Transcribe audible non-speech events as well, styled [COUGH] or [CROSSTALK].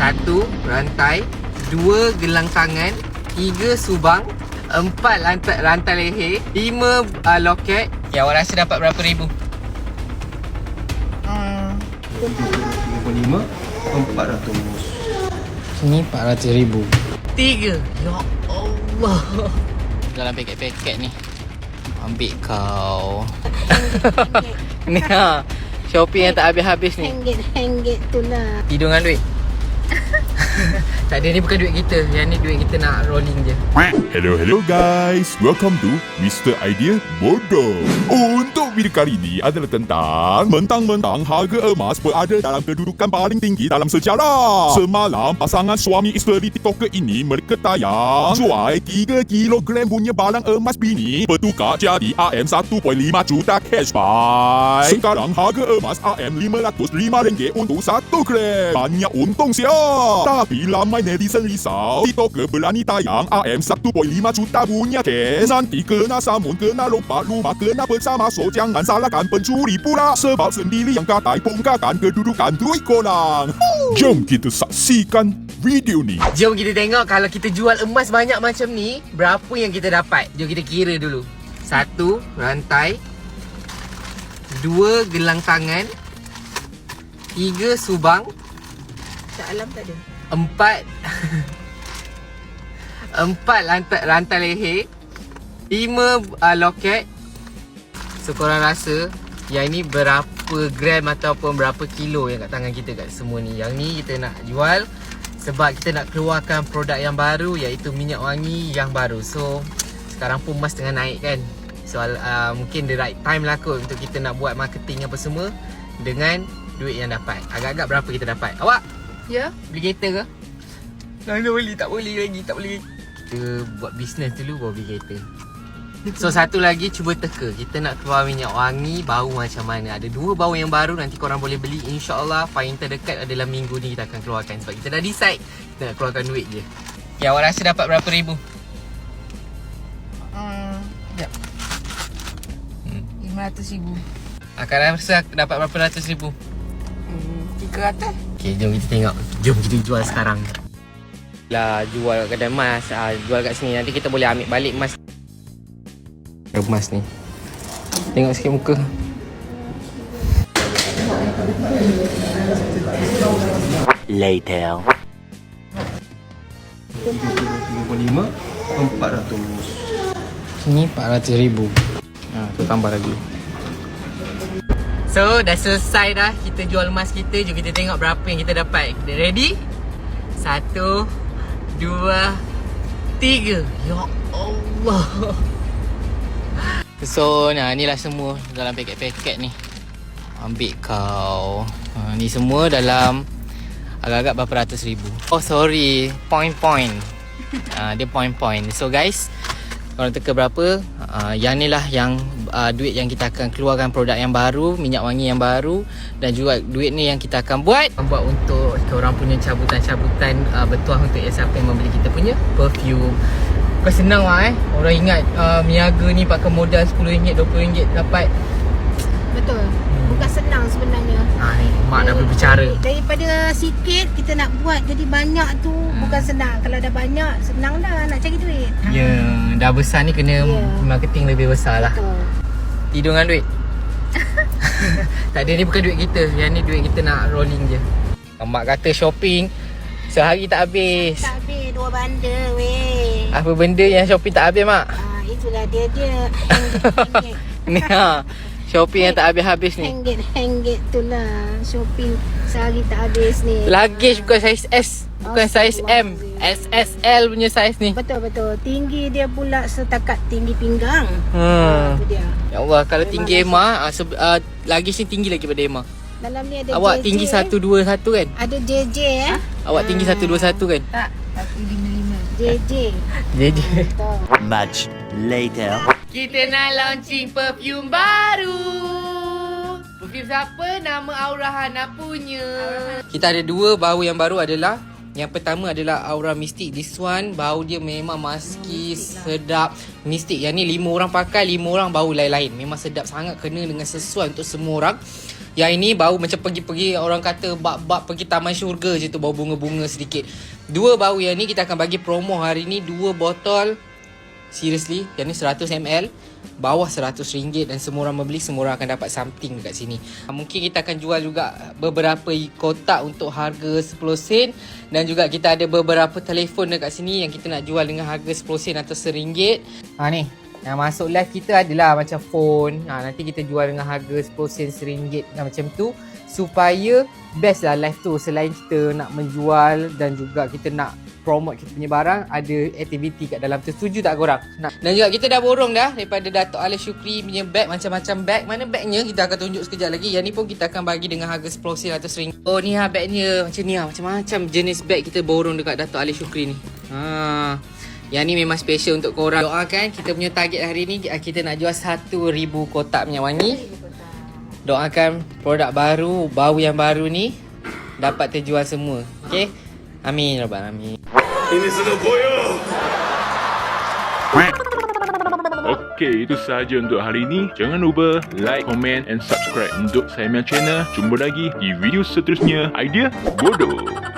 Satu rantai Dua gelang tangan Tiga subang Empat rantai, rantai leher Lima uh, loket Ya awak rasa dapat berapa ribu? Hmm. 35 400 Ni 400 ribu Tiga Ya Allah Dalam paket-paket ni Ambil kau Ni ha Shopping yang tak habis-habis ni Ringgit-ringgit tu lah. Tidur dengan duit [LAUGHS] Tak ada ni bukan duit kita Yang ni duit kita nak rolling je Hello hello guys, welcome to Mr. Idea Bodoh. Untuk video kali ini adalah tentang mentang-mentang harga emas berada dalam kedudukan paling tinggi dalam sejarah. Semalam pasangan suami isteri TikToker ini mereka tayang jual 3 kilogram punya barang emas bini bertukar jadi AM 1.5 juta cash buy. Sekarang harga emas AM RM505 untuk 1 gram. Banyak untung siap. Tapi ramai netizen risau TikToker berani tayang AM 1.5 juta punya cash. Nanti kena samun, kena lompat rumah, kena bersama. So jangan salahkan pencuri pula. Sebab sendiri yang katai bongkarkan kedudukan duit korang. Jom kita saksikan video ni. Jom kita tengok Kalau kita jual emas banyak macam ni Berapa yang kita dapat? Jom kita kira dulu. Satu rantai. Dua gelang tangan. Tiga subang. Tak alam tak ada. Empat. [LAUGHS] Empat rantai, rantai leher. Lima uh, loket So korang rasa Yang ni berapa gram Ataupun berapa kilo Yang kat tangan kita kat semua ni. Yang ni kita nak jual Sebab kita nak keluarkan Produk yang baru Iaitu minyak wangi Yang baru. So Sekarang pun mas tengah naik kan. So uh, mungkin the right time lah kot Untuk kita nak buat marketing apa semua Dengan duit yang dapat. Agak-agak berapa kita dapat? Awak? Ya? Beli kereta ke? Tak boleh, tak boleh lagi, tak boleh Kita buat bisnes dulu baru beli kereta So satu lagi cuba teka Kita nak keluar minyak wangi Bau macam mana Ada dua bau yang baru Nanti korang boleh beli InsyaAllah Paling terdekat adalah minggu ni Kita akan keluarkan Sebab kita dah decide Kita nak keluarkan duit je Ya awak rasa dapat berapa ribu? Hmm. Sekejap Hmm. RM500,000. Akan rasa dapat berapa ratus ribu? Hmm. RM300? Okay jom kita tengok Jom kita jual sekarang Lah jual kat kedai emas ah, Jual kat sini Nanti kita boleh ambil balik emas Emas ni. Tengok sikit muka. Later. 35 400 Ni 400 ribu. Ha, Tu tambah lagi. So dah selesai dah. Kita jual emas kita. Jom kita tengok berapa yang kita dapat. Kita ready? Satu Dua Tiga. Ya Allah So nah, inilah semua Dalam paket-paket ni. Ambil kau. Ha, Ni semua dalam Agak-agak berapa ratus ribu. Oh sorry. Point-point uh, [LAUGHS] Dia point-point So guys Korang teka berapa uh, Yang ni lah yang uh, Duit yang kita akan keluarkan Produk yang baru Minyak wangi yang baru Dan juga duit ni yang kita akan buat. Buat untuk Korang punya cabutan-cabutan uh, Betul untuk siapa yang membeli kita punya Perfume Bukan senang lah eh Orang ingat uh, Miaga ni pakai modal RM10, RM20 dapat Betul. Bukan senang sebenarnya. Ni, mak dah berbicara dari- Daripada sikit kita nak buat jadi banyak tu Hmm. bukan senang. Kalau dah banyak senang dah nak cari duit. Ha. Ya, dah besar ni kena Ya. marketing lebih besar lah Betul. Tidur dengan duit [LAUGHS] Tak ada ni bukan duit kita Yang ni duit kita nak rolling je Mak kata shopping Sehari tak habis Tak habis dua bundle weh. Apa benda yang shopping tak habis mak? Ah, itulah dia dia. [LAUGHS] Ni ha Shopping yang tak habis-habis ni. Ringgit-ringgit tu lah Shopping sehari tak habis ni. Luggage bukan saiz S Bukan saiz M. SSL punya saiz ni. Betul-betul Tinggi dia pula setakat tinggi pinggang. Hmm. Itu dia. Ya Allah Kalau Memang tinggi rasa- Emma uh, se- uh, Luggage ni tinggi lagi pada Emma. Dalam ni ada Awak JJ, tinggi eh. 121 kan? Ada JJ eh? Awak tinggi 121 kan? Tak 155 JJ Betul. Much later. Kita nak launching perfume baru. Perfume siapa? Nama Aura Hana punya. Kita ada dua bau yang baru adalah Yang pertama adalah Aura Mystic. This one bau dia memang maski sedap Mystic Yang ni lima orang pakai Lima orang bau lain-lain. Memang sedap sangat Kena dengan sesuai untuk semua orang Yang ini bau macam pergi-pergi orang kata bab-bab pergi taman syurga je tu bau bunga-bunga sedikit. Dua bau yang ni kita akan bagi promo hari ni dua botol Seriously, yang ni 100 ml Bawah RM100 dan semua orang membeli Semua orang akan dapat something dekat sini. Mungkin kita akan jual juga beberapa kotak untuk harga 10 sen Dan juga kita ada beberapa telefon dekat sini Yang kita nak jual dengan harga 10 sen atau RM1 Ha ni, yang masuk live kita adalah macam phone. Ha, Nanti kita jual dengan harga 10 sen RM1 ha, Macam tu. Supaya best lah live tu. Selain kita nak menjual dan juga kita nak promote kita punya barang ada aktiviti kat dalam tu. Setuju tak korang? Nak dan juga kita dah borong dah daripada Dato' Ali Syukri punya bag macam-macam bag. Mana bagnya? Kita akan tunjuk sekejap lagi. Yang ni pun kita akan bagi dengan harga 10 sen atau sering. Oh ni ha bagnya. Macam ni ha macam-macam jenis bag kita borong dekat Dato' Ali Syukri ni. Ha yang ni memang special untuk korang Doakan kita punya target hari ni Kita nak jual 1000 kotak minyak wangi Doakan produk baru Bau yang baru ni Dapat terjual semua Okay Amin Rabbal Alamin Okey, itu sahaja untuk hari ini. Jangan lupa like, comment and subscribe untuk saya punya channel. Jumpa lagi di video seterusnya. Idea bodoh.